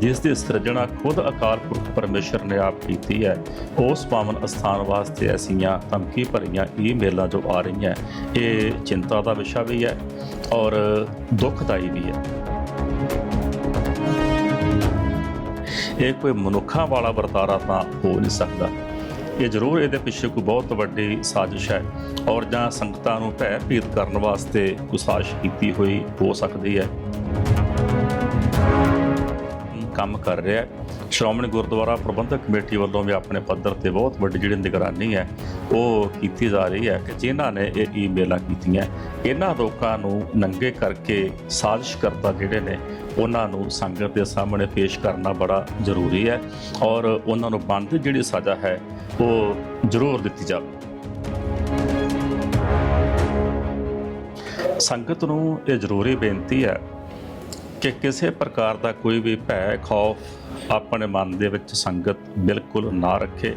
ਜਿਸ ਦੀ ਸਿਰਜਣਾ ਖੁਦ ਅਕਾਲ ਪੁਰਖ ਪਰਮੇਸ਼ਰ ਨੇ ਆਪ ਕੀਤੀ ਹੈ। ਉਸ ਪਾਵਨ ਅਸਥਾਨ ਵਾਸਤੇ ਐਸੀਆਂ ਧਮਕੀ ਭਰੀਆਂ ਈਮੇਲਾਂ ਜੋ ਆ ਰਹੀਆਂ, ਇਹ ਚਿੰਤਾ ਦਾ ਵਿਸ਼ਾ ਵੀ ਹੈ ਔਰ ਦੁਖਦਾਈ ਵੀ ਹੈ। ਇਹ ਕੋਈ ਮਨੁੱਖਾਂ ਵਾਲਾ ਵਰਤਾਰਾ ਤਾਂ ਹੋ ਨਹੀਂ ਸਕਦਾ। ਇਹ ਜ਼ਰੂਰ ਇਹਦੇ ਪਿੱਛੇ ਕੋਈ ਬਹੁਤ ਵੱਡੀ ਸਾਜ਼ਿਸ਼ ਹੈ ਔਰ ਜਾਂ ਸੰਗਤਾਂ ਨੂੰ ਭੈ ਭੀਤ ਕਰਨ ਵਾਸਤੇ ਕੋਈ ਸਾਜ਼ਿਸ਼ ਕੀਤੀ ਹੋਈ ਹੋ ਸਕਦੀ ਹੈ। ਕੰਮ ਕਰ ਰਿਹਾ ਹੈ। ਸ਼੍ਰੋਮਣੀ ਗੁਰਦੁਆਰਾ ਪ੍ਰਬੰਧਕ ਕਮੇਟੀ ਵੱਲੋਂ ਵੀ ਆਪਣੇ ਪੱਧਰ ਤੇ ਬਹੁਤ ਵੱਡੀ ਜਿਹੜੀ ਨਿਗਰਾਨੀ ਹੈ, ਉਹ ਕੀਤੀ ਜਾ ਰਹੀ ਹੈ ਕਿ ਜਿਨ੍ਹਾਂ ਨੇ ਇਹ ਈਮੇਲਾਂ ਕੀਤੀਆਂ, ਇਹਨਾਂ ਲੋਕਾਂ ਨੂੰ ਨੰਗੇ ਕਰਕੇ ਸਾਜ਼ਿਸ਼ ਕਰਤਾ ਜਿਹੜੇ ਨੇ, ਉਹਨਾਂ ਨੂੰ ਸੰਗਤ ਦੇ ਸਾਹਮਣੇ ਪੇਸ਼ ਕਰਨਾ ਬੜਾ ਜ਼ਰੂਰੀ ਹੈ ਔਰ ਉਹਨਾਂ ਨੂੰ ਬੰਦ ਜਿਹੜੀ ਸਜ਼ਾ ਹੈ, ਉਹ ਜ਼ਰੂਰ ਦਿੱਤੀ ਜਾਵੇ। ਸੰਗਤ ਨੂੰ ਇਹ ਜ਼ਰੂਰੀ ਬੇਨਤੀ ਹੈ ਕਿ ਕਿਸੇ ਪ੍ਰਕਾਰ ਦਾ ਕੋਈ ਵੀ ਭੈ ਖੌਫ ਆਪਣੇ ਮਨ ਦੇ ਵਿੱਚ ਸੰਗਤ ਬਿਲਕੁਲ ਨਾ ਰੱਖੇ।